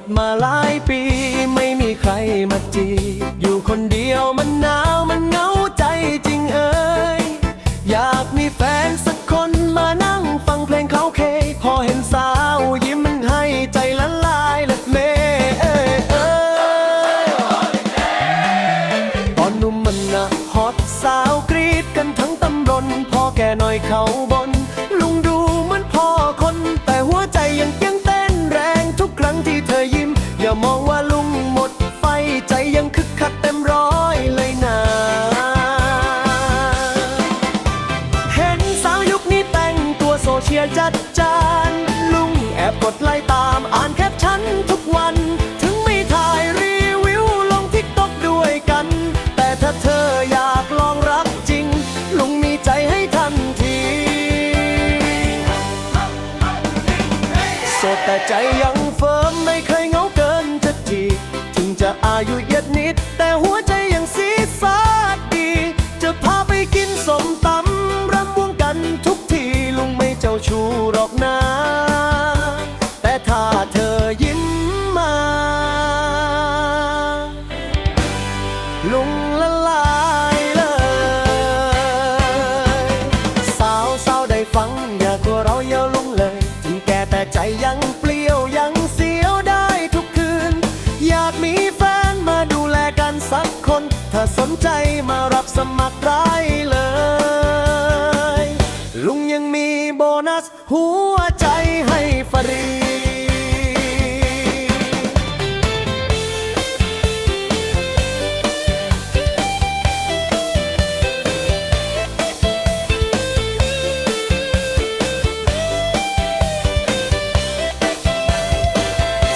ดมาหลายปี ไม่มีใครมาจีบอยู่คนเดียวมันหนาวมันเหงาใจจริงเอ่ยอยากมีแฟนสักคนมานั่งฟังเพลงเขาเค พอเห็นสาวยิ้มมันให้ใจละลายละเมเอ้ยเอ้ยตอนหนุ่มมันนะฮอตสาวกรีดกันทั้งตำบลพ่อแกหน่อยเขาบน ลุงดูเหมือนพ่อคนแต่หัวใจยัง ชียลจัดจาน ลุงแอบกดไลค์ตามอ่านแคปชั่นทุกวัน ถึงไม่ถ่ายรีวิวลงทิกตอกด้วยกัน แต่ถ้าเธออยากลองรักจริง ลุงมีใจให้ทันทีโสดแต่ใจยัง น ถ้าสนใจมารับสมัครได้เลย ลุงยังมีโบนัส หัวใจให้ฟรี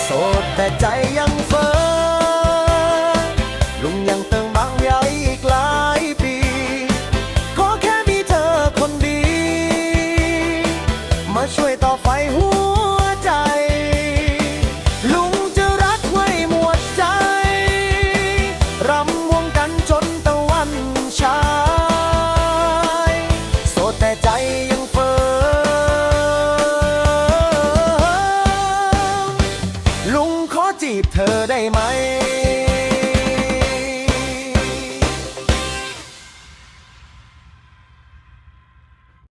โสดแต่ใจยัง จีบเธอได้ไหม